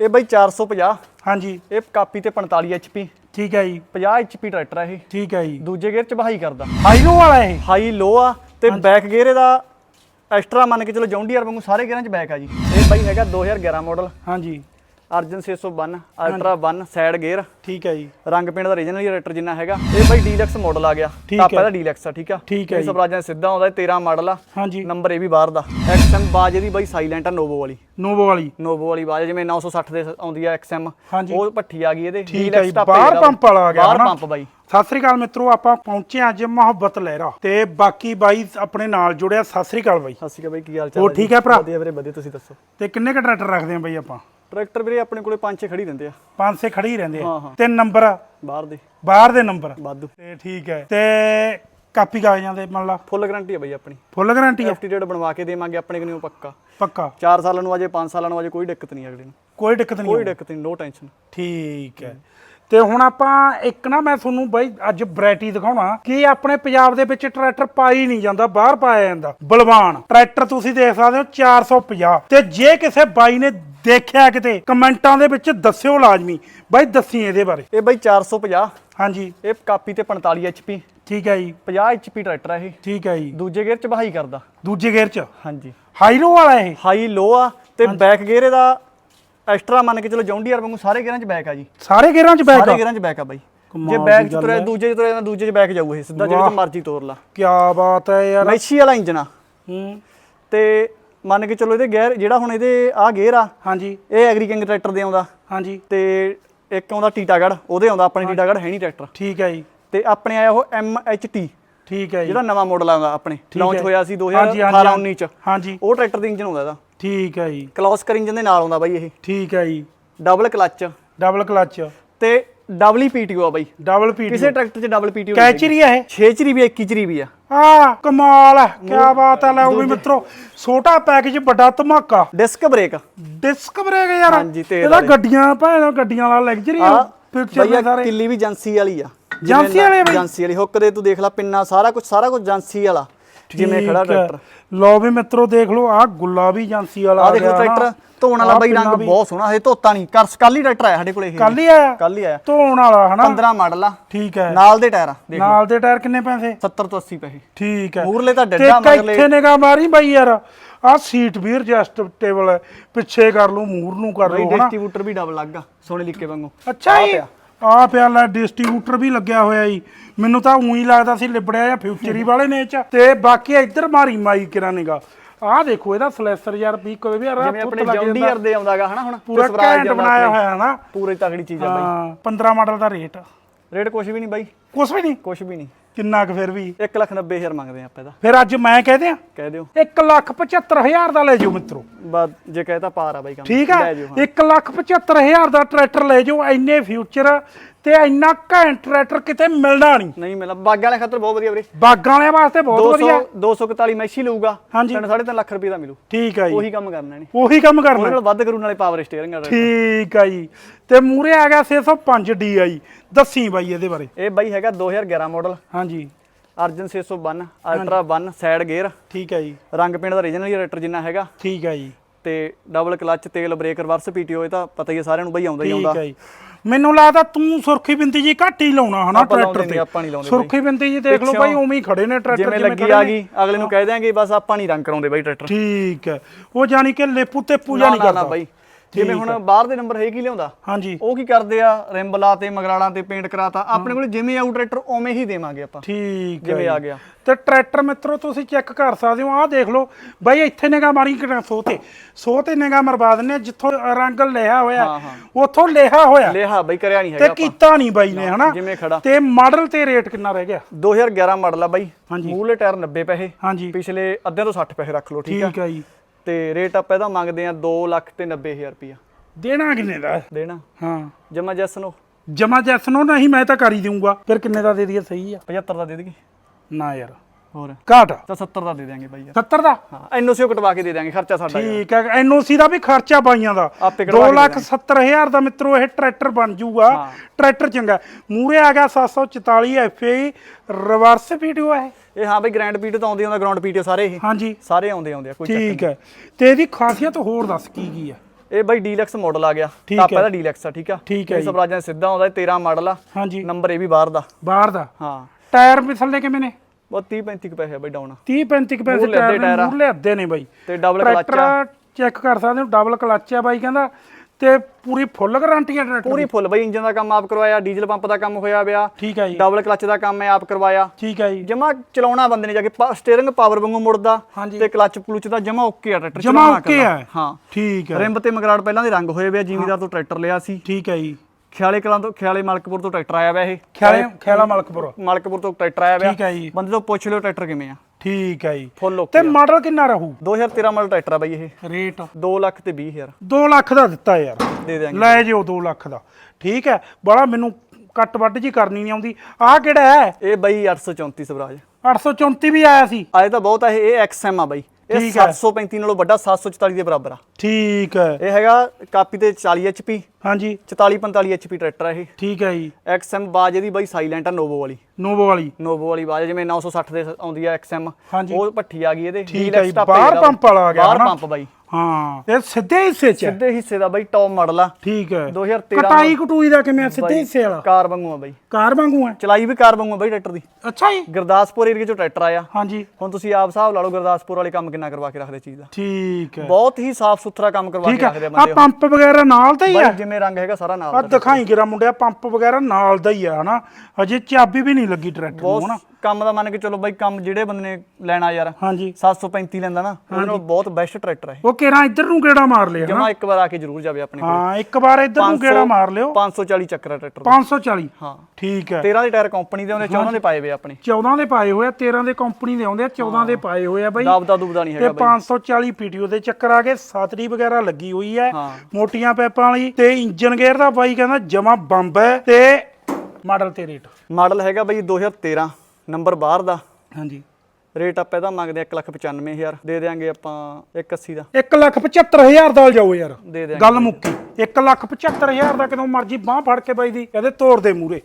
ਇਹ ਬਾਈ 450 ਹਾਂਜੀ। ਇਹ ਕਾਪੀ ਤੇ 45 HP ਠੀਕ ਹੈ ਜੀ। 50 HP ਟਰੈਕਟਰ ਆ ਇਹ। ਠੀਕ ਹੈ ਜੀ। ਦੂਜੇ ਗੇਅਰ ਚ ਬਹਾਈ ਕਰਦਾ। ਹਾਈਲੋ ਵਾਲਾ ਇਹ? ਹਾਈ ਲੋ ਆ ਤੇ ਬੈਕ ਗੇਅਰ ਇਹਦਾ ਐਕਸਟਰਾ ਮੰਨ ਕੇ ਚਲੋ ਜੌਂਡੀਅਰ ਵਾਂਗੂ ਸਾਰੇ ਗੇਅਰਾਂ ਚ ਬੈਕ ਆ ਜੀ। ਇਹ ਬਾਈ ਹੈਗਾ 2011 ਮਾਡਲ। ਹਾਂਜੀ। Arjun 601 ultra 1 side gear. ਠੀਕ ਹੈ ਜੀ। ਰੰਗ ਪਿੰਡ ਦਾ ਰੀਜਨਲ ਰੇਟਰ ਜਿੰਨਾ ਹੈਗਾ। ਇਹ ਬਾਈ ਡੀਲਕਸ ਮਾਡਲ ਆ ਗਿਆ। ਟਾਪਾ। ਦਾ ਡੀਲਕਸ ਆ ਠੀਕ ਆ? ਠੀਕ ਹੈ ਇਹ। ਸਵਰਾਜਾਂ ਸਿੱਧਾ ਆਉਂਦਾ ਇਹ 13 ਮਾਡਲ ਆ। ਹਾਂਜੀ। ਨੰਬਰ ਇਹ ਵੀ ਬਾਹਰ ਦਾ। ਐਕਸਐਮ ਬਾਜ ਇਹਦੀ ਬਾਈ ਸਾਈਲੈਂਟ ਆ ਨੋਵੋ ਵਾਲੀ। ਨੋਵੋ ਵਾਲੀ। ਨੋਵੋ ਵਾਲੀ ਬਾਜ ਜਿਵੇਂ 960 ਦੇ ਆਉਂਦੀ ਆ ਐਕਸਐਮ। ਉਹ ਭੱਠੀ ਆ ਗਈ ਇਹਦੇ। ਜੀ, ਟਾਪਾ ਬਾਹਰ ਪੰਪ ਵਾਲਾ ਆ ਗਿਆ, ਬਾਹਰ? ਪੰਪ ਬਾਈ। ਸਤਿ ਸ੍ਰੀ ਅਕਾਲ ਮਿੱਤਰੋ ਆਪਾਂ ਪਹੁੰਚੇ ਅੱਜ ਮੁਹੱਬਤ ਲਹਿਰਾ। ਤੇ ਬਾਕੀ ਬਾਈ ਆਪਣੇ ਨਾਲ ਜੁੜਿਆ ਸਤਿ ਸ੍ਰੀ ਅਕਾਲ ਬਾਈ। ਸਤਿ ਸ਼੍ਰੀ ਅਕਾਲ ਬਾਈ ਕੀ ਹਾਲ ਚਾਲ ਜੀ? ਠੀਕ ਹੈ ਭਰਾ? ਵਧੀਆ ਵੀਰੇ ਵਧੀਆ ਤੁਸੀਂ ਦੱਸੋ? ਤੇ ਕਿੰਨੇ ਕ ਟਰੈਕਟਰ ਰੱਖਦੇ ਆ ਬਾਈ ਆਪਾਂ? ਟਰੈਕਟਰ ਵੀਰੇ ਆਪਣੇ ਕੋਲੇ ਪੰਜ ਛੇ ਖੜੀ ਦਿੰਦੇ ਆ। ਪੰਜ ਸੇ ਖੜੀ ਰਹਿੰਦੇ ਹਾਂ, ਆ। ਹਾਂ। ਤੇ ਨੰਬਰ ਬਾਹਰ ਦੇ। ਬਾਹਰ ਦੇ ਨੰਬਰ। ਵਾਧੂ। ਤੇ ਠੀਕ ਹੈ। ਤੇ ਕਾਪੀ ਕਾਗਜ਼ਾਂ ਦੇ ਮੰਨ ਲਾ। ਫੁੱਲ ਗਾਰੰਟੀ ਆ ਬਾਈ ਆਪਣੀ। ਫੁੱਲ ਗਾਰੰਟੀ ਆ। ਐਫਟੀ ਰੇਟ ਬਣਵਾ ਕੇ ਦੇਵਾਂਗੇ ਆਪਣੇ ਕੋਲੋਂ ਪੱਕਾ। ਪੱਕਾ। 4 ਸਾਲਾਂ ਨੂੰ ਅਜੇ 5 ਸਾਲਾਂ ਨੂੰ ਅਜੇ ਕੋਈ ਦਿੱਕਤ ਨਹੀਂ ਅਗਲੇ ਨੂੰ। ਕੋਈ ਦਿੱਕਤ ਨਹੀਂ ਕੋਈ ਦਿੱਕਤ ਨਹੀਂ ਨੋ ਟੈਨਸ਼ਨ ਠੀਕ ਹੈ। ਤੇ ਹੁਣ ਆਪਾਂ ਇੱਕ ਨਾ ਮੈਂ ਤੁਹਾਨੂੰ ਬਾਈ ਅੱਜ ਵੈਰਾਈਟੀ ਦਿਖਾਉਣਾ ਕਿ ਆਪਣੇ ਪੰਜਾਬ ਦੇ ਵਿੱਚ ਟਰੈਕਟਰ ਪਾਈ ਨਹੀਂ ਜਾਂਦਾ ਬਾਹਰ ਪਾਇਆ ਜਾਂਦਾ। ਬਲਵਾਨ ਟਰੈਕਟਰ ਤੁਸੀਂ ਦੇਖ ਸਕਦੇ ਹੋ 450 ਤੇ ਜੇ ਕਿਸੇ ਬਾਈ ਨੇ ਦੇਖਿਆ ਕਿਤੇ ਕਮੈਂਟਾਂ ਦੇ ਵਿੱਚ ਦੱਸਿਓ ਲਾਜ਼ਮੀ। ਬਾਈ ਦੱਸੀ ਇਹਦੇ ਬਾਰੇ। ਇਹ ਬਾਈ 450 ਹਾਂਜੀ। ਇਹ ਕਾਪੀ ਤੇ 45 HP ਠੀਕ ਹੈ ਜੀ। 50 HP ਟਰੈਕਟਰ ਆ ਇਹ। ਠੀਕ ਹੈ ਜੀ। ਦੂਜੇ ਗੇਅਰ ਚ ਬਹਾਈ ਕਰਦਾ। ਦੂਜੇ ਗੇਅਰ 'ਚ? ਹਾਂਜੀ। ਹਾਈਰੋ ਵਾਲਾ ਇਹ? ਹਾਈ ਲੋ ਆ ਤੇ ਬੈਕ ਗੇਅਰ ਇਹਦਾ ਐਕਸਟਰਾ ਮੰਨ ਕੇ ਚਲੋ ਜੌਂਡੀਅਰ ਵਾਂਗੂ ਸਾਰੇ ਗੇਅਰਾਂ ਚ ਬੈਕ ਆ ਜੀ। ਸਾਰੇ ਗੇਅਰਾਂ 'ਚ ਬੈਕ ਸਾਰੇ ਗੇਅਰਾਂ ਚ ਬੈਕ ਆ ਬਾਈ। ਜੇ ਬੈਕ ਚ ਤੁਰਿਆ। ਦੂਜੇ ਚ ਤੁਰਿਆ ਜਾਂਦਾ ਦੂਜੇ ਚ ਬੈਕ ਜਾਊ ਇਹ ਸਿੱਧਾ ਜਿਹੜੇ। ਚ ਮਰਜ਼ੀ ਤੋਰ ਲਾ। ਕੀ ਬਾਤ ਹੈ ਯਾਰ। ਮੈਸ਼ੀ ਵਾਲਾ ਇੰਜਨ ਆ। ਹੂੰ। ਤੇ ਮੰਨ ਕੇ ਚਲੋ ਇਹਦੇ ਗੇਅਰ ਜਿਹੜਾ ਹੁਣ ਇਹਦੇ ਆ ਗੇਅਰ ਆ ਹਾਂਜੀ। ਇਹ ਐਗਰੀ ਕਿੰਗ ਟਰੈਕਟਰ ਦੇ ਆਉਂਦਾ। ਹਾਂਜੀ। ਤੇ ਇੱਕ ਆਉਂਦਾ ਟੀਟਾਗੜ ਉਹਦੇ ਆਉਂਦਾ ਆਪਣੇ ਟੀਟਾਗੜ ਹੈ ਨਹੀਂ ਟਰੈਕਟਰ। ਠੀਕ ਹੈ ਜੀ। ਤੇ ਆਪਣੇ ਆਇਆ ਉਹ MHT ਠੀਕ ਹੈ ਜੀ। ਜਿਹੜਾ ਨਵਾਂ ਮਾਡਲ ਆਉਂਦਾ ਆਪਣੇ ਲਾਂਚ। ਹੋਇਆ ਸੀ ਹਾਂਜੀ, 2018 ਹਾਂਜੀ, 19 ਚ। ਹਾਂਜੀ। ਉਹ ਟਰੈਕਟਰ ਦਾ ਇੰਜਨ ਆਉਂਦਾ ਇਹਦਾ। ਠੀਕ ਹੈ ਜੀ। ਕਲੌਸਕਰ ਇੰਜਨ ਦੇ ਨਾਲ ਆਉਂਦਾ ਬਾਈ ਇਹ। ਠੀਕ ਹੈ ਜੀ। ਡਬਲ ਕਲੱਚ ਡਬਲ ਕਲਚ ਤੇ ਡਬਲ ਹੀ ਪੀਟੀਓ ਆ ਬਾਈ। ਡਬਲ ਪੀਟੀ ਕਿਸੇ ਟਰੈਕਟਰ 'ਚ ਡਬਲ ਪੀਟੀਓ ਕੈਚਰੀ ਆ ਇਹ? 6 ਚਰੀ ਵੀ 21 ਚਰੀ ਵੀ ਆ। ਆ ਕਮਾਲ ਹੈ। ਕੀ ਬਾਤ ਹੈ। ਲੈ ਉਹ ਵੀ ਮਿੱਤਰੋ ਛੋਟਾ ਪੈਕੇਜ ਵੱਡਾ ਧਮਾਕਾ। ਡਿਸਕ ਬ੍ਰੇਕ ਡਿਸਕ ਬ੍ਰੇਕ ਯਾਰ। ਹਾਂਜੀ, ਤੇ ਇਹਦਾ ਗੱਡੀਆਂ ਭੈਣ ਗੱਡੀਆਂ ਵਾਲਾ ਲੈਗਜਰੀ ਆ। ਪਿਕਚਰ ਸਾਰੇ। ਕਿੱਲੀ ਵੀ ਏਜੰਸੀ ਵਾਲੀ ਆ। ਏਜੰਸੀ ਵਾਲੀ ਆ ਬਈ? ਏਜੰਸੀ ਵਾਲੀ। ਹੁੱਕ ਦੇ ਤੂੰ ਦੇਖ ਲੈ ਪਿੰਨਾ ਸਾਰਾ ਕੁਝ ਸਾਰਾ ਕੁਝ ਏਜੰਸੀ ਵਾਲਾ। ਜਿਵੇਂ ਖੜਾ। ਟਰੈਕਟਰ ਲਓ ਵੀ ਮਿੱਤਰੋ ਦੇਖ ਲਓ ਆ ਗੁਲਾਬੀ ਏਜੰਸੀ ਵਾਲਾ ਆ ਦੇਖ। ਟਰੈਕਟਰ ਧੋਣ ਵਾਲਾ ਆਹ ਬਾਈ ਰੰਗ ਬਹੁਤ ਸੋਹਣਾ ਹਜੇ ਧੋਤਾ ਨਹੀਂ। ਕਰ ਕੱਲ ਹੀ ਟਰੈਕਟਰ ਆਇਆ ਸਾਡੇ ਕੋਲੇ ਇਹ। ਕੱਲ ਹੀ ਆਇਆ? ਕੱਲ ਹੀ ਆਇਆ। ਧੋਣ ਵਾਲਾ ਹਨਾ? 15 ਮਾਡਲ ਆ। ਠੀਕ ਹੈ। ਨਾਲ ਦੇ ਟਾਇਰ ਆ ਦੇਖ ਨਾਲ ਦੇ ਟਾਇਰ ਕਿੰਨੇ ਪੈਸੇ? 70 ਤੋਂ 80 ਪੈਸੇ। ਠੀਕ ਹੈ। ਮੂਹਰਲੇ ਤਾਂ ਡੱਡਾ ਮਗਰਲੇ। ਇੱਥੇ ਨਿਗਾ ਮਾਰੀ ਬਾਈ ਯਾਰ। ਆ ਸੀਟ ਵੀ ਐਡਜਸਟੇਬਲ ਹੈ। ਪਿੱਛੇ ਕਰ ਲਓ ਮੂਰ ਨੂੰ ਕਰ ਲਓ ਹਨਾ? ਡਿਸਟ੍ਰੀਬਿਊਟਰ ਵੀ ਡਬਲ ਲੱਗਾ ਸੋਨੇ ਲਿਕੇ ਵਾਂਗੂ। ਅੱਛਾ ਆਹ ਜੀ। ਆ ਪਿਆ ਲੈ ਡਿਸਟ੍ਰੀਬਿਊਟਰ ਵੀ ਲੱਗਿਆ ਹੋਇਆ ਜੀ। ਮੈਨੂੰ ਤਾਂ ਉਹੀ ਲੱਗਦਾ ਸੀ ਲਿਬੜਿਆ ਜਾਂ ਫਿਊਚਰੀ ਵਾਲੇ ਨੇ ਇਹ ਚ। ਤੇ ਬਾਕੀ ਇੱਧਰ ਮਾਰੀ ਮਾਈ ਕਿਰਾਂ ਨਿਗਾ ਆਹ ਦੇਖੋ ਇਹਦਾ ਸਲੈਸਰ ਯਾਰ ਵੀ ਕੋਈ ਵੀ ਯਾਰ ਜਿਵੇਂ ਆਪਣੇ। ਜੌਂਡੀਅਰ ਦੇ ਆਉਂਦਾਗਾ ਹਨਾ ਹੁਣ? ਪੂਰਾ ਘੈਂਟ ਬਣਾਇਆ। ਹੋਇਆ ਨਾ। ਪੂਰੀ ਤਗੜੀ ਚੀਜ਼ ਆ ਬਾਈ। ਹਾਂ 15 ਮਾਡਲ ਦਾ ਰੇਟ ਰੇਟ ਕੁਛ ਵੀ ਨਹੀਂ ਬਾਈ। ਕੁਛ ਵੀ ਨਹੀਂ। ਕੁਛ ਵੀ ਨਹੀਂ। ਕਿੰਨਾ ਕੁ ਫਿਰ ਵੀ? 1 ਲੱਖ 90 ਹਜ਼ਾਰ ਮੰਗਦੇ ਆ ਆਪਾਂ ਇਹਦਾ। ਫਿਰ ਅੱਜ ਮੈਂ ਕਹਿ ਦਿਆਂ? ਕਹਿ ਦਿਓ। 1 ਲੱਖ 75000 ਦਾ ਲੈ ਜਾਓ ਮਿੱਤਰੋ। ਬਾਅਦ ਜੇ ਕਹਤਾ ਪਾਰ ਆ ਬਾਈ ਕੰਮ। ਠੀਕ ਲੈ ਹੈ ਜਿਓ ਹਾਂ। 1 ਲੱਖ 75000 ਦਾ ਟਰੈਕਟਰ ਲੈ ਜਾਓ ਇੰਨੇ ਫਿਊਚਰ ਤੇ ਇੰਨਾ ਘੈਂਟ ਟਰੈਕਟਰ ਕਿਤੇ ਮਿਲਣਾ ਨਹੀਂ। ਨਹੀਂ ਮਿਲਾ ਬਾਗਾਂ ਵਾਲੇ ਖਾਤਰ ਬਹੁਤ ਵਧੀਆ ਵੀਰੇ। ਬਾਗਾਂ ਵਾਲਿਆਂ ਵਾਸਤੇ ਬਹੁਤ 200 ਵਧੀਆ। 241 ਮੈਸ਼ੀ ਲਊਗਾ। ਹਾਂਜੀ। 3.5 ਲੱਖ ਰੁਪਏ ਦਾ ਮਿਲੂ। ਠੀਕ ਹੈ ਜੀ। ਉਹੀ ਕੰਮ ਕਰਨਾ ਨਹੀਂ ਉਹੀ ਕੰਮ ਉਹਦੇ ਕਰਨਾ ਨਾਲ ਵੱਧ ਕਰੂ ਨਾਲੇ ਪਾਵਰ ਸਟੀਅਰਿੰਗ ਆ ਠੀਕ ਹੈ ਜੀ। ਤੇ ਮੂਰੇ ਆ ਗਿਆ 605 DI ਦੱਸੀ ਬਾਈ ਇਹਦੇ ਬਾਰੇ। ਇਹ ਬਾਈ ਹੈਗਾ 2011 ਮਾਡਲ ਹਾਂਜੀ। ਅਰਜਨ 601 ਅਲਟਰਾ 1 ਸਾਈਡ ਗੇਅਰ ਠੀਕ ਹੈ ਜੀ। ਰੰਗ ਪਿੰਡ ਦਾ ਰੀਜਨਲ ਰੇਟਰ ਜਿੰਨਾ ਹੈਗਾ। ਠੀਕ ਹੈ ਜੀ। ਤੇ ਡਬਲ ਕਲੱਚ ਤੇਲ ਬ੍ਰੇਕ ਰਿਵਰਸ ਪੀਟੀਓ ਇਹ ਤਾਂ ਪਤਾ ਹੀ ਹੈ ਸਾਰਿਆਂ ਨੂੰ ਬਈ ਆਉਂਦਾ ਹੀ ਠੀਕ ਆਉਂਦਾ। ਹੈ ਜੀ। ਮੈਨੂੰ ਲੱਗਦਾ ਤੂੰ ਸੁਰਖੀ ਬਿੰਦੀ ਜੀ ਘੱਟ ਹੀ ਲਾਉਣਾ ਹਨਾ ਆਪਾਂ ਲਾਉਂਦੇ ਟਰੈਕਟਰ ਨਹੀਂ, ਤੇ ਆਪਾਂ ਨਹੀਂ ਲਾਉਂਦੇ ਸੁਰਖੀ ਬਿੰਦੀ ਜੀ ਦੇਖ ਲਓ ਪਿੱਛੋਂ ਬਾਈ ਉਵੇਂ ਹੀ ਖੜੇ ਨੇ ਟਰੈਕਟਰ ਜਿਵੇਂ ਲੱਗੀ ਖੜੇ ਆ ਨੇ। ਗਈ ਅਗਲੇ ਨੂੰ ਕਹਿ ਦਿਆਂਗੇ ਬਸ ਆਪਾਂ ਨਹੀਂ ਰੰਗ ਕਰਾਉਂਦੇ ਬਾਈ ਟਰੈਕਟਰ। ਠੀਕ ਹੈ। ਉਹ ਜਾਨੀ ਕਿ ਲੇਪੂ ਤੇ ਪੂਜਾ ਨਹੀਂ ਨਾ ਨਾ ਕਰਦਾ। ਬਾਈ। ਜਿਵੇਂ ਹੁਣ ਬਾਹਰ ਦੇ ਨੰਬਰ ਹੈ ਕੀ ਲਿਆਉਂਦਾ? ਹਾਂਜੀ। ਉਹ ਕੀ ਕਰਦੇ ਆ? ਰਿੰਬਲਾ ਤੇ ਮਗਰਾਲਾਂ ਤੇ ਪੇਂਟ ਕਰਾਤਾ। ਆਪਣੇ ਕੋਲ ਜਿਵੇਂ ਆਊ ਟਰੈਕਟਰ ਉਵੇਂ ਹੀ ਦੇਵਾਂਗੇ ਆਪਾਂ। ਠੀਕ ਹੈ ਜਿਵੇਂ। ਆ ਗਿਆ। ਤੇ ਟਰੈਕਟਰ ਮਿੱਤਰੋ ਤੁਸੀਂ ਚੈੱਕ ਕਰ ਸਕਦੇ ਹੋ। ਆਹ ਦੇਖ ਲਓ। ਬਾਈ ਇੱਥੇ ਨਿਗਾ ਮਾਰੀ ਕਿਹੜਾ ਸੋ ਤੇ। ਸੋ ਤੇ ਨਿਗਾ ਮਰਵਾ ਦਿੰਨੇ ਆ, ਜਿੱਥੋਂ ਰੰਗ ਲਿਆ ਹੋਇਆ। ਉੱਥੋਂ ਲਿਆ ਹੋਇਆ। ਲਿਆ ਬਾਈ ਕਰਿਆ ਨਹੀਂ ਤੇ ਹੈਗਾ ਆਪਾਂ। ਕੀਤਾ ਨਹੀਂ ਬਾਈ ਨੇ ਹਨਾ? ਜਿਵੇਂ ਖੜਾ। ਤੇ ਮਾਡਲ ਤੇ ਰੇਟ ਕਿੰਨਾ ਰਹਿ ਗਿਆ? 2011 ਮਾਡਲ ਆ ਬਾਈ। ਮੂਹਰਲੇ ਟਾਇਰ 90 ਪੈਸੇ। ਹਾਂਜੀ। ਪਿਛਲੇ ਅੱਧਿਆਂ ਤੋਂ 60 ਪੈਸੇ ਰੱਖ ਲਓ ਠੀਕ ਆ। ਠੀਕ ਹੈ ਜੀ। ਤੇ ਰੇਟ ਆਪਾਂ ਇਹਦਾ ਮੰਗਦੇ ਆ 2 ਲੱਖ ਤੇ 90000 ਰੁਪਿਆ ਦੇਣਾ ਕਿੰਨੇ ਦਾ? ਦੇਣਾ। ਹਾਂ। ਜਮਾ ਜੈਸ ਨੂੰ ਜਮਾ ਜੈਸਨੋ ਨਹੀਂ ਮੈਂ ਤਾਂ ਕਰ ਹੀ ਦਊਂਗਾ। ਫਿਰ ਕਿੰਨੇ ਦਾ ਦੇ ਦਈਏ? ਸਹੀ ਆ। 75 ਦਾ ਦੇ ਦੇਗੇ ਨਾ ਯਾਰ। ਹੋਰ। ਘਾਟ। ਤਾਂ 70 ਦਾ ਦੇ ਦਿਆਂਗੇ ਬਾਈ ਯਾਰ। 70 ਦਾ? ਹਾਂ ਐਨਓਸੀ ਕਟਵਾ ਕੇ ਦੇ ਦਿਆਂਗੇ ਖਰਚਾ ਸਾਡਾ ਯਾਰ। ਠੀਕ ਹੈ ਐਨਓਸੀ ਦਾ ਵੀ ਖਰਚਾ ਬਾਈਆਂ ਦਾ। ਆਪੇ ਕਢਵਾ 2 ਕੇ ਲੱਖ 70 ਹਜ਼ਾਰ ਦਾ ਮਿੱਤਰੋ ਇਹ ਟਰੈਕਟਰ ਬਣ ਜਾਊਗਾ ਹਾਂ। ਟਰੈਕਟਰ ਚੰਗਾ ਮੂਰੇ ਆ ਗਿਆ 744 ਐਫਏ ਰਿਵਰਸ ਵੀਡੀਓ ਹੈ ਇਹ। ਹਾਂ ਬਈ ਗ੍ਰੈਂਡ ਪੀਟੀਓ ਤਾਂ ਆਉਂਦੇ ਆਉਂਦਾ ਗਰਾਊਂਡ ਪੀਟੀਓ ਸਾਰੇ ਇਹ। ਹਾਂਜੀ। ਸਾਰੇ ਆਉਂਦੇ ਆਉਂਦੇ ਆ ਕੋਈ ਚੱਕਰ ਠੀਕ ਹੈ। ਤੇ ਇਹਦੀ ਖਾਸੀਅਤ ਹੋਰ ਦੱਸ ਕੀ ਕੀ ਆ ਇਹ ਬਾਈ ਡੀਲਕਸ ਮਾਡਲ ਆ ਗਿਆ। ਠੀਕ ਹੈ। ਡੀਲਕਸ ਆ ਠੀਕ ਆ? ਠੀਕ ਹੈ ਇਹ ਸਵਰਾਜਾਂ ਸਿੱਧਾ ਆਉਂਦਾ ਇਹ 13 ਮਾਡਲ ਆ। ਹਾਂਜੀ। ਨੰਬਰ ਇਹ ਵੀ ਬਾਹਰ ਦਾ। ਬਾਹਰ ਦਾ? ਹਾਂ। ਟਾਇਰ ਕਿਵੇਂ ਨੇ? ਬਹੁਤ 30 35 ਕੁ ਪੈਸੇ ਆ। ਬਾਈ ਡਾਊਨ 30 35 ਪੈਸੇ ਮੂਹਰਲੇ ਅੱਧੇ ਟਾਇਰ ਆ। ਮੂਰਲੇ ਅੱਧੇ ਨੇ ਬਾਈ। ਤੇ ਡਬਲ ਕਲਚ ਆ। ਟਰੈਕਟਰ ਚੈੱਕ ਕਰ ਸਕਦੇ ਹੋ ਡਬਲ ਕਲਚ ਆ ਬਾਈ ਕਹਿੰਦਾ। ਤੇ ਪੂਰੀ ਫੁੱਲ ਗਾਰੰਟੀ ਆ ਟਰੈਕਟਰ ਪੂਰੀ ਫੁੱਲ ਬਾਈ ਇੰਜਨ ਦਾ ਕੰਮ ਆਪ ਕਰਵਾਇਆ ਡੀਜ਼ਲ ਪੰਪ ਦਾ ਕੰਮ ਹੋਇਆ ਪਿਆ। ਠੀਕ ਹੈ ਜੀ। ਡਬਲ ਕਲਚ ਦਾ ਕੰਮ ਮੈਂ ਆਪ ਕਰਵਾਇਆ। ਠੀਕ ਹੈ ਜੀ। ਜਮਾ ਚਲਾਉਣਾ ਬੰਦੇ ਨੇ ਜਾ ਕੇ ਸਟੀਅਰਿੰਗ ਪਾਵਰ ਵਾਂਗੂ ਮੁੜਦਾ ਹਾਂਜੀ। ਤੇ ਕਲਚ ਪਲੂਚ ਦਾ ਜਮਾ ਓਕੇ ਆ ਟਰੈਕਟਰ ਜਮਾ ਚਲਾਉਣਾ ਓਕੇ। ਆ। ਹਾਂ। ਠੀਕ ਹੈ ਰਿੰਬ ਤੇ ਮਗਰਾੜ ਪਹਿਲਾਂ ਦੇ ਰੰਗ ਹੋਏ ਵੇ ਜ਼ਿਮੀਦਾਰ ਤੋਂ ਟਰੈਕਟਰ ਲਿਆ ਸੀ। ਠੀਕ ਹੈ ਜੀ। ਖਿਆਲੇ ਕਲਾਂ ਤੋਂ ਖਿਆਲੇ ਮਲਕਪੁਰ ਤੋਂ ਟਰੈਕਟਰ ਆਇਆ ਵਾ ਇਹ। ਖਿਆਲੇ ਖਿਆਲਾ ਮਲਕਪੁਰ। ਮਲਕਪੁਰ ਤੋਂ ਟਰੈਕਟਰ ਆਇਆ ਵਾ। ਠੀਕ ਹੈ ਜੀ। ਬੰਦੇ ਤੋਂ ਪੁੱਛ ਲਿਓ ਟਰੈਕਟਰ ਕਿਵੇਂ ਆ। ਠੀਕ ਹੈ ਜੀ। ਫੁੱਲ ਤੇ ਓਕੇ ਮਾਡਲ ਕਿੰਨਾ ਰਹੂ? 2013 ਮਾਡਲ ਟਰੈਕਟਰ ਆ ਬਾਈ ਇਹ। ਰੇਟ? 2 ਲੱਖ ਤੇ 20 ਹਜ਼ਾਰ। 2 ਲੱਖ ਦਾ ਦਿੱਤਾ ਯਾਰ। ਦੇ ਦਿਆਂਗੇ। ਲੈ ਜਿਓ 2 ਲੱਖ ਦਾ। ਠੀਕ ਹੈ। ਬੜਾ ਮੈਨੂੰ ਕੱਟ ਵੱਢ ਜੀ ਕਰਨੀ ਨਹੀਂ ਆਉਂਦੀ। ਆਹ ਕਿਹੜਾ ਹੈ? ਇਹ ਬਾਈ 834 ਸਵਰਾਜ। 834 ਵੀ ਆਇਆ ਸੀ। ਆਏ ਤਾਂ ਬਹੁਤ ਆ ਇਹ ਇਹ XM ਆ ਬਾਈ। ਇਹ ਠੀਕ ਹੈ। 735 ਨਾਲੋਂ ਵੱਡਾ 744 ਦੇ ਬਰਾਬਰ ਆ। ਠੀਕ ਹੈ। ਇਹ ਹੈਗਾ ਕਾਪੀ ਤੇ 40 HP ਹਾਂਜੀ। 44 45 HP ਟਰੈਕਟਰ ਆ ਇਹ। ਠੀਕ ਹੈ ਜੀ। XM ਬਾਜ ਇਹਦੀ ਬਾਈ ਸਾਈਲੈਂਟ ਆ ਨੋਵੋ ਵਾਲੀ। ਨੋਵੋ ਵਾਲੀ। ਨੋਵੋ ਵਾਲੀ ਬਾਜ ਜਿਵੇਂ 960 ਦੇ ਆਉਂਦੀ ਆ XM ਹਾਂਜੀ। ਉਹ ਭੱਠੀ ਆ ਗਈ ਇਹਦੇ। ਠੀਕ ਹੈ Deluxe ਜੀ, ਟੱਪ ਬਾਹਰ ਇਹਦਾ ਪੰਪ ਵਾਲਾ ਆ ਗਿਆ ਬਾਹਰ ਹਨਾ? ਪੰਪ ਬਾਈ। ਹਾਂ ਇਹ ਸਿੱਧੇ ਹਿੱਸੇ ਚ ਹੈ। ਸਿੱਧੇ ਹਿੱਸੇ ਦਾ ਬਾਈ ਟੌਪ ਮਾਡਲ ਆ। ਠੀਕ ਹੈ। 2013 ਕਟਾਈ ਕਟੂਈ ਦਾ ਕਿਵੇਂ ਆ? ਸਿੱਧੇ ਹਿੱਸੇ ਵਾਲਾ। ਕਾਰ ਵਾਂਗੂ ਆ ਬਾਈ। ਕਾਰ ਵਾਂਗੂ ਹੈ? ਚਲਾਈ ਵੀ ਕਾਰ ਵਾਂਗੂ ਆ ਬਾਈ ਟਰੈਕਟਰ ਦੀ। ਅੱਛਾ ਜੀ। ਗੁਰਦਾਸਪੁਰ ਏਰੀਆ ਚੋਂ ਟਰੈਕਟਰ ਆਇਆ। ਹਾਂਜੀ। ਹੁਣ ਤੁਸੀਂ ਆਪ ਹਿਸਾਬ ਲਾ ਲਓ ਗੁਰਦਾਸਪੁਰ ਵਾਲੇ ਕੰਮ ਕਿੰਨਾ ਕਰਵਾ ਕੇ ਰੱਖਦੇ ਚੀਜ਼ ਦਾ। ਠੀਕ ਹੈ। ਬਹੁਤ ਹੀ ਸਾਫ਼ ਸੁਥਰਾ ਕੰਮ ਕਰਵਾ ਠੀਕ ਕੇ ਰੱਖਦੇ ਹੈ ਆ ਆ ਬੰਦੇ ਉਹ। ਪੰਪ ਵਗੈਰਾ ਨਾਲ ਦਾ ਹੀ ਬਾਈ ਆ ਜਿਵੇਂ ਰੰਗ ਹੈਗਾ ਸਾਰਾ ਨਾਲ ਆ ਦਾ। ਦਿਖਾਈ ਗਿਰਾ ਮੁੰਡਿਆ ਪੰਪ ਵਗੈਰਾ ਨਾਲ ਦਾ ਹੀ ਆ ਹਨਾ? ਅਜੇ ਚਾਬੀ ਵੀ ਨਹੀਂ ਲੱਗੀ ਟਰੈਕਟਰ ਨੂੰ ਹਨਾ? ਬਹੁਤ ਕੰਮ ਦਾ ਮੰਨ ਕੇ ਚਲੋ ਬਾਈ ਕੰਮ ਜਿਹੜੇ ਬੰਦੇ ਨੇ ਲੈਣਾ ਯਾਰ ਹਾਂਜੀ। 735 ਲੈਂਦਾ ਨਾ ਉਹਦੇ ਨਾਲ ਬਹੁਤ ਬੈਸਟ ਟਰੈਕਟਰ ਹੈ ਉਹ ਕਿਹੜਾ ਇੱਧਰ ਨੂੰ ਗੇੜਾ ਮਾਰ ਲਿਆ ਜਮਾ ਇੱਕ ਵਾਰ ਆ ਕੇ ਜ਼ਰੂਰ ਜਾਵੇ ਆਪਣੇ ਕੋਲ। ਹਾਂ ਇੱਕ ਵਾਰ ਇੱਧਰ ਨੂੰ ਗੇੜਾ ਮਾਰ ਲਿਓ। 540 ਚੱਕਰ ਟਰੈਕਟਰ ਦਾ। 540 ਹਾਂ। ਠੀਕ ਹੈ। 13 ਦੇ ਟਾਇਰ ਕੰਪਨੀ ਦੇ ਆਉਂਦੇ 14 ਦੇ ਪਾਏ ਵੇ ਆਪਣੇ। 14 ਦੇ ਪਾਏ ਹੋਏ ਆ 13 ਦੇ ਕੰਪਨੀ ਦੇ ਆਉਂਦੇ ਆ 14 ਦੇ ਪਾਏ ਹੋਏ ਆ ਬਾਈ। ਦਾਬਦਾ ਦੁਬਦਾ ਨਹੀਂ ਤੇ ਹੈਗਾ ਬਾਈ 540 ਪੀਟੀਓ ਦੇ ਚੱਕਰ ਆ ਗਏ ਸਾਤਰੀ ਵਗੈਰਾ ਲੱਗੀ ਹੋਈ ਹੈ। ਹਾਂ। ਮੋਟੀਆਂ ਪੈਪਾਂ ਵਾਲੀ ਤੇ ਇੰਜਨ ਗੇਅਰ ਦਾ ਬਾਈ ਕਹਿੰਦਾ ਜਮਾ ਬੰਬ ਹੈ ਤੇ ਮਾਡਲ ਤੇ ਰੇਟ ਮਾਡਲ ਹੈਗਾ ਬਾਈ 2013 ਨੰਬਰ ਬਾਹਰ ਦਾ। ਹਾਂਜੀ। ਰੇਟ ਆਪਾਂ ਇਹਦਾ ਮੰਗਦੇ 195000 ਦੇ ਦੇਾਂਗੇ ਆਪਾਂ 180 ਦਾ। 1 ਲੱਖ 75000 ਦਾ ਜਾਓ ਯਾਰ। ਦੇ ਦਿਆਂਗੇ। ਗੱਲ ਮੁੱਕੀ। 1 ਲੱਖ 75000 ਦਾ ਕਦੋਂ ਮਰਜ਼ੀ ਬਾਹ ਫੜ ਕੇ ਬਾਈ ਦੀ ਇਹਦੇ ਤੋੜ ਦੇ ਮੂਰੇ।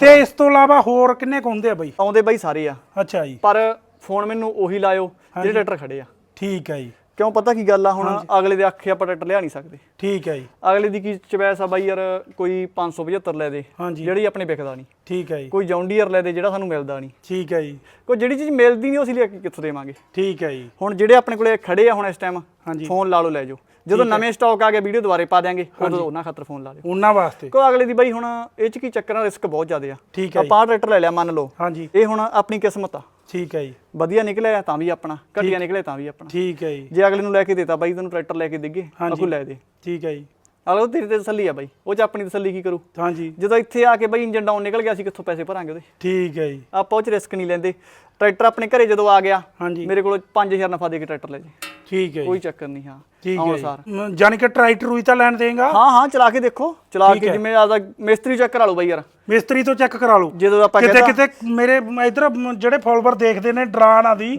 ਤੇ ਇਸ ਤੋਂ ਇਲਾਵਾ ਹੋਰ ਕਿੰਨੇ ਕੁ ਹੁੰਦੇ ਆ ਬਾਈ? ਆਉਂਦੇ ਬਾਈ ਸਾਰੇ ਆ। ਅੱਛਾ ਜੀ। ਪਰ ਫੋਨ ਮੈਨੂੰ ਉਹੀ ਲਾਇਓ ਜਿਹੜੇ ਟਰੈਕਟਰ ਖੜੇ ਆ। ਠੀਕ ਹੈ ਜੀ। ਕਿਉਂ ਪਤਾ ਕੀ ਗੱਲ ਆ ਹੁਣ ਅਗਲੇ ਦੇ ਅੱਖੇ ਆਪਾਂ ਟਰੈਕਟਰ ਲਿਆ ਨਹੀਂ ਸਕਦੇ। ਠੀਕ ਹੈ ਜੀ। ਅਗਲੇ ਦੀ ਕੀ ਚਵੈਸ ਆ ਬਾਈ ਯਾਰ ਕੋਈ 575 ਲੈ ਦੇ ਜਿਹੜੀ ਆਪਣੇ ਵਿਕਦਾ ਨਹੀਂ। ਠੀਕ ਹੈ ਜੀ। ਕੋਈ ਜੌਂਡੀਅਰ ਲੈ ਦੇ ਜਿਹੜਾ ਸਾਨੂੰ ਮਿਲਦਾ ਨਹੀਂ। ਠੀਕ ਹੈ ਜੀ। ਕੋਈ ਜਿਹੜੀ ਚੀਜ਼ ਮਿਲਦੀ ਨਹੀਂ ਉਹ ਅਸੀਂ ਲਿਆ ਕੇ ਕਿੱਥੋਂ ਦੇਵਾਂਗੇ? ਠੀਕ ਹੈ ਜੀ। ਹੁਣ ਜਿਹੜੇ ਆਪਣੇ ਕੋਲੇ ਖੜੇ ਆ ਹੁਣ ਇਸ ਟਾਈਮ ਫੋਨ ਲਾ ਲਓ ਲੈ ਜਾਓ। ਜਦੋਂ ਨਵੇਂ ਸਟਾਕ ਆ ਗਿਆ ਵੀਡੀਓ ਦੁਬਾਰੇ ਪਾ ਦਿਆਂਗੇ ਉਦੋਂ ਉਹਨਾਂ ਖਾਤਰ ਫੋਨ ਲਾ ਲਿਓ ਉਹਨਾਂ ਵਾਸਤੇ। ਕੋ ਅਗਲੇ ਦੀ ਬਾਈ ਹੁਣ ਇਹ ਚ ਕੀ ਚੱਕਰ ਆ ਰਿਸਕ ਬਹੁਤ ਜ਼ਿਆਦਾ ਆ। ਆਪਾਂ ਟਰੈਕਟਰ ਲੈ ਲਿਆ ਮੰਨ ਲਓ। ਹਾਂਜੀ। ਇਹ ਹੁਣ ਆਪਣੀ ਕਿਸਮਤ ਆ। ਠੀਕ ਹੈ ਜੀ। ਵਧੀਆ ਨਿਕਲਿਆ ਤਾਂ ਵੀ ਆਪਣਾ ਘਟੀਆ ਨਿਕਲੇ ਤਾਂ ਵੀ ਆਪਣਾ। ਠੀਕ ਹੈ ਜੀ। ਜੇ ਅਗਲੇ ਨੂੰ ਲੈ ਕੇ ਦੇਤਾ ਬਾਈ ਤੈਨੂੰ ਟਰੈਕਟਰ ਲੈ ਕੇ ਦੇਗੇ ਆਕੂ ਲੈ ਦੇ। ਠੀਕ ਹੈ ਜੀ। ਅਗਲੇ ਉਹ ਤੇਰੀ ਤੇ ਤਸੱਲੀ ਆ ਬਾਈ। ਉਹ ਚ ਆਪਣੀ ਤਸੱਲੀ ਕੀ ਕਰੂ? ਹਾਂਜੀ। ਜਦੋਂ ਇੱਥੇ ਆ ਕੇ ਬਾਈ ਇੰਜਨ ਡਾਊਨ ਨਿਕਲ ਗਿਆ ਸੀ ਕਿੱਥੋਂ ਪੈਸੇ ਭਰਾਂਗੇ ਉਹਦੇ? ਠੀਕ ਹੈ ਜੀ। ਆਪਾਂ ਉਹ ਚ ਰਿਸਕ ਨਹੀਂ ਲੈਂਦੇ। ਟਰੈਕਟਰ ਆਪਣੇ ਘਰੇ ਜਦੋਂ ਆ ਗਿਆ ਹਾਂਜੀ। ਮੇਰੇ ਕੋਲ 5000 ਨਫਾ ਦੇ ਕੇ ਟਰੈਕਟਰ ਲੈ ਜੇ। ਠੀਕ ਹੈ ਜੀ। ਕੋਈ ਚੱਕਰ ਨਹੀਂ ਹਾਂ। ਠੀਕ ਹੈ ਸਾਰ। ਜਾਨੀ ਕਿ ਟਰੈਕਟਰ ਰੂਈ ਤਾਂ ਲੈਣ ਦੇਗਾ? ਹਾਂ ਹਾਂ ਚਲਾ ਕੇ ਦੇਖੋ। ਚਲਾ ਕੇ ਹੈ। ਜਿਵੇਂ ਆਦਾ ਮਿਸਤਰੀ ਚੈੱਕ ਕਰਾ ਲਓ ਬਾਈ ਯਾਰ। ਮਿਸਤਰੀ ਤੋਂ ਚੈੱਕ ਕਰਾ ਲਓ। ਜਦੋਂ ਆਪਾਂ ਕਿਤੇ ਕਿਤੇ ਮੇਰੇ ਇਧਰ ਜਿਹੜੇ ਫਾਲੋਅਰ ਦੇਖਦੇ ਨੇ ਡਰਾ ਨਾ ਦੀ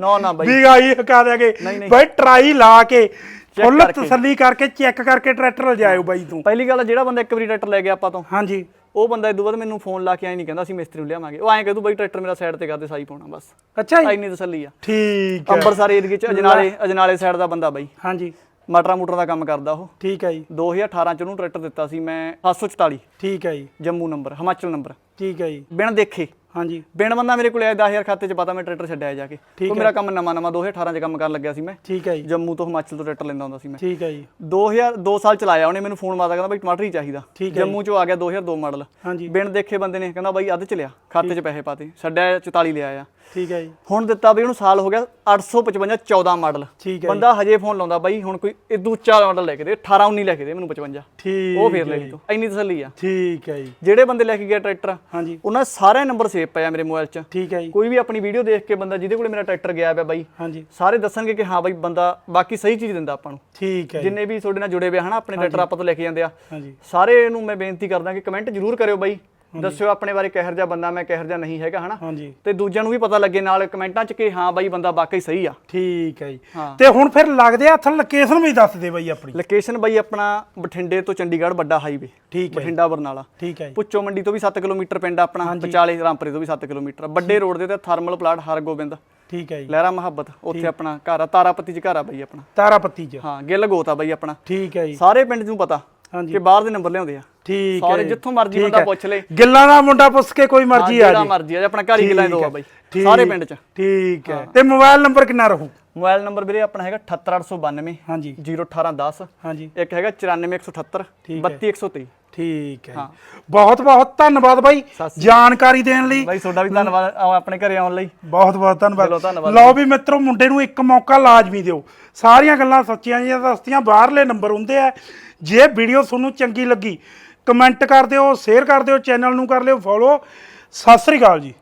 ਵੀ ਗਾਈ ਹਕਾ ਦੇਗੇ। ਬਾਈ ਟਰਾਈ ਲਾ ਕੇ ਫੁੱਲ। ਤਸੱਲੀ ਕਰਕੇ ਚੈੱਕ ਕਰਕੇ ਟਰੈਕਟਰ ਲਿਜਾਇਓ ਬਾਈ ਤੂੰ। ਪਹਿਲੀ ਗੱਲ ਜਿਹੜਾ ਬੰਦਾ ਇੱਕ ਵਾਰੀ ਟਰੈਕਟਰ ਲੈ ਗਿਆ ਆਪਾਂ ਤੋਂ। ਹਾਂਜੀ। ਉਹ ਬੰਦਾ ਇਦੋਂ ਬਾਅਦ ਮੈਨੂੰ ਫੋਨ ਲਾ ਕੇ ਆਈ ਨਹੀਂ ਕਹਿੰਦਾ ਅਸੀਂ ਮਿਸਤਰੀ ਨੂੰ ਲਿਆਵਾਂਗੇ। ਉਹ ਐਂ ਕਹਦੂ ਬਾਈ ਟਰੈਕਟਰ ਮੇਰਾ ਸਾਈਡ ਤੇ ਕਰਦੇ ਸਾਈ ਪਾਉਣਾ ਬਸ। ਅੱਛਾ ਜੀ। ਇੰਨੀ ਤਸੱਲੀ ਆ। ਠੀਕ ਹੈ। ਅੰਮ੍ਰਿਤਸਰ ਏਰੀਏ ਚ ਅਜਨਾਲੇ ਅਜਨਾਲੇ ਸਾਈਡ ਦਾ ਬੰਦਾ ਬਾਈ। ਹਾਂਜੀ। ਮਟਰਾ ਮੂਟਰ ਦਾ ਕੰਮ ਕਰਦਾ ਉਹ। ਠੀਕ ਹੈ ਜੀ। 2018 ਚ ਉਹਨੂੰ ਟਰੈਕਟਰ ਦਿੱਤਾ ਸੀ ਮੈਂ 744 ਠੀਕ ਹੈ ਜੀ। ਜੰਮੂ ਨੰਬਰ ਹਿਮਾਚਲ ਨੰਬਰ ਠੀਕ ਹੈ ਜੀ। ਬਿਨ ਦੇਖੇ। ਹਾਂਜੀ। ਬਿਨ ਬੰਦਾ ਮੇਰੇ ਕੋਲ ਆਇਆ 10000 ਖਾਤੇ ਚ ਪਤਾ ਮੈਂ ਟਰੈਕਟਰ ਛੱਡਿਆ ਜਾ ਕੇ। ਠੀਕ ਮੇਰਾ ਕੰਮ ਨਵਾਂ ਨਵਾਂ 2018 ਚ ਕੰਮ ਕਰਨ ਲੱਗਿਆ ਸੀ ਮੈਂ। ਠੀਕ ਹੈ ਜੀ। ਜੰਮੂ ਤੋਂ ਹਿਮਾਚਲ ਤੋਂ ਟਰੈਕਟਰ ਲੈਂਦਾ ਹੁੰਦਾ ਸੀ ਮੈਂ। ਠੀਕ ਹੈ ਜੀ। 2000 2 ਸਾਲ ਚਲਾਇਆ ਉਹਨੇ ਮੈਨੂੰ ਫੋਨ ਮਾਰਦਾ ਕਹਿੰਦਾ ਬਾਈ ਟਮਾਟਰ ਹੀ ਚਾਹੀਦਾ। ਜੰਮੂ ਚੋਂ ਆ ਗਿਆ 2002 ਮਾਡਲ। ਹਾਂਜੀ। ਬਿਨ ਦੇਖੇ ਬੰਦੇ ਨੇ ਕਹਿੰਦਾ ਬਾਈ ਅੱਧ ਚ ਲਿਆ। ਖਾਤੇ ਚ ਪੈਸੇ ਪਾਤੇ ਛੱਡਿਆ 44 ਲਿਆ ਆ। ਠੀਕ ਹੈ ਜੀ। ਹੁਣ ਦਿੱਤਾ ਬਈ ਉਹਨੂੰ ਸਾਲ ਹੋ ਗਿਆ 855 14 ਮਾਡਲ। ਠੀਕ ਹੈ ਬੰਦਾ ਹਜੇ ਫੋਨ ਲਾਉਂਦਾ ਬਾਈ ਹੁਣ ਕੋਈ ਇਦੂ ਉੱਚਾ ਮਾਡਲ ਲੈ ਕੇ ਦੇ 18 19 ਲੈ ਕੇ ਦੇ ਮੈਨੂੰ 55 ਠੀਕ ਉਹ ਫੇਰ ਲੈ ਲਈ ਤੂੰ ਇੰਨੀ ਤਸੱਲੀ ਆ। ਠੀਕ ਹੈ ਜੀ। ਜਿਹੜੇ ਬੰਦੇ ਲੈ ਕੇ ਗਿਆ ਟਰੈਕਟਰ ਹਾਂਜੀ। ਉਹਨਾਂ ਸਾਰੇ ਨੰਬਰ ਸੇਵ ਪਿਆ ਮੇਰੇ ਮੋਬਾਈਲ 'ਚ। ਠੀਕ ਹੈ ਜੀ। ਕੋਈ ਵੀ ਆਪਣੀ ਵੀਡੀਓ ਦੇਖ ਕੇ ਬੰਦਾ ਜਿਹਦੇ ਕੋਲੇ ਮੇਰਾ ਟਰੈਕਟਰ ਗਿਆ ਪਿਆ ਬਾਈ ਹਾਂਜੀ। ਸਾਰੇ ਦੱਸਣਗੇ ਕਿ ਹਾਂ ਬਾਈ ਬੰਦਾ ਬਾਕੀ ਸਹੀ ਚੀਜ਼ ਦਿੰਦਾ ਆਪਾਂ ਨੂੰ। ਠੀਕ ਹੈ ਜਿੰਨੇ ਵੀ ਤੁਹਾਡੇ ਨਾਲ ਜੁੜੇ ਹੋਏ ਹਨਾ ਆਪਣੇ ਟਰੈਕਟਰ ਆਪਾਂ ਤੋਂ ਲੈ ਕੇ ਜਾਂਦੇ ਆ। ਹਾਂਜੀ। ਸਾਰੇ ਨੂੰ ਮੈਂ ਬੇਨਤੀ ਕਰਦਾ ਕਿ ਕਮੈਂਟ ਜ਼ਰੂਰ ਕਰਿਓ ਬਾਈ। ਦੱਸਿਓ ਆਪਣੇ ਬਾਰੇ ਕਿਹੋ ਜਿਹਾ ਬੰਦਾ ਮੈਂ ਕਿਹੋ ਜਿਹਾ ਨਹੀਂ ਹੈਗਾ ਹਨਾ? ਹਾਂਜੀ। ਤੇ ਦੂਜਿਆਂ ਨੂੰ ਵੀ ਪਤਾ ਲੱਗੇ ਨਾਲ ਕਮੈਂਟਾਂ 'ਚ ਕਿ ਹਾਂ ਬਾਈ ਬੰਦਾ ਵਾਕਈ ਸਹੀ ਆ। ਠੀਕ ਹੈ ਜੀ। ਤੇ ਹੁਣ ਫਿਰ ਲੱਗਦੇ ਹੱਥ ਲੋਕੇਸ਼ਨ ਵੀ ਦੱਸ ਦੇ ਬਾਈ ਆਪਣੀ। ਲੋਕੇਸ਼ਨ ਬਾਈ ਆਪਣਾ ਬਠਿੰਡੇ ਤੋਂ ਚੰਡੀਗੜ੍ਹ ਵੱਡਾ ਹਾਈਵੇ ਠੀਕ ਹੈ ਬਠਿੰਡਾ ਬਰਨਾਲਾ ਠੀਕ ਹੈ ਜੀ। ਪੁੱਚੋ ਮੰਡੀ ਤੋਂ ਵੀ 7 ਕਿਲੋਮੀਟਰ ਪਿੰਡ ਆਪਣਾ ਵਿਚਾਲੇ ਰਾਮਪੁਰੇ ਤੋਂ ਵੀ 7 ਕਿਲੋਮੀਟਰ ਵੱਡੇ ਰੋਡ ਦੇ ਤੇ ਥਰਮਲ ਪਲਾਟ ਹਰਗੋਬਿੰਦ। ਠੀਕ ਹੈ ਜੀ। ਲਹਿਰਾ ਮੁਹੱਬਤ ਉੱਥੇ ਆਪਣਾ ਘਰ ਆ ਤਾਰਾਪੱਤੀ 'ਚ ਘਰ ਆ ਬਾਈ ਆਪਣਾ। ਤਾਰਾਪੱਤੀ ਚ। ਹਾਂ ਗਿੱਲ ਗੋਤ ਆ ਬਾਈ ਆਪਣਾ। ਠੀਕ ਹੈ ਜੀ। ਸਾਰੇ ਪਿੰਡ ਨੂੰ ਪਤਾ। ਕਿ ਬਾਹਰ ਦੇ ਨੰਬਰ ਲਿਆਉਂਦੇ ਆ। ਠੀਕ ਹੈ ਸਾਰੇ ਜੀ। ਜਿੱਥੋਂ ਮਰਜ਼ੀ ਬੰਦਾ। ਪੁੱਛ ਲੇ। ਗਿੱਲਾਂ ਦਾ ਮੁੰਡਾ ਪੁੱਛ ਕੇ ਕੋਈ ਮਰਜ਼ੀ ਆ ਜਿਹੜਾ ਜੀ। ਮਰਜ਼ੀ ਆ ਆਪਣਾ ਘਰ ਹੀ ਗਿਲਾਂ ਦੋ ਆ ਬਾਈ। ਸਾਰੇ ਪਿੰਡ 'ਚ। ਠੀਕ ਹੈ। ਤੇ ਮੋਬਾਈਲ ਨੰਬਰ ਕਿੰਨਾ ਰਹੂ? ਮੋਬਾਈਲ ਨੰਬਰ ਵੀਰੇ ਆਪਣਾ ਹੈਗਾ 78892 ਹਾਂਜੀ। 01810 ਹਾਂਜੀ। ਇੱਕ ਹੈਗਾ 94178 ਠੀਕ ਹੈ। 32123 ਠੀਕ ਹੈ ਬਹੁਤ ਬਹੁਤ ਧੰਨਵਾਦ ਬਾਈ ਜਾਣਕਾਰੀ ਦੇਣ ਲਈ। ਬਾਈ ਤੁਹਾਡਾ ਵੀ ਧੰਨਵਾਦ ਆਪਣੇ ਘਰੇ ਆਉਣ ਲਈ। ਬਹੁਤ ਬਹੁਤ ਧੰਨਵਾਦ। ਧੰਨਵਾਦ ਲਓ ਵੀ ਮਿੱਤਰੋ ਮੁੰਡੇ ਨੂੰ ਇੱਕ ਮੌਕਾ ਲਾਜ਼ਮੀ ਦਿਓ। ਸਾਰੀਆਂ ਗੱਲਾਂ ਸੱਚੀਆਂ ਜੀਆਂ ਦੱਸਤੀਆਂ ਬਾਹਰਲੇ ਨੰਬਰ ਹੁੰਦੇ ਆ। ਜੇ ਵੀਡੀਓ ਤੁਹਾਨੂੰ ਚੰਗੀ ਲੱਗੀ ਕਮੈਂਟ ਕਰ ਦਿਓ ਸ਼ੇਅਰ ਕਰ ਦਿਓ ਚੈਨਲ ਨੂੰ ਕਰ ਲਿਓ ਫੋਲੋ। ਸਤਿ ਸ੍ਰੀ ਅਕਾਲ ਜੀ।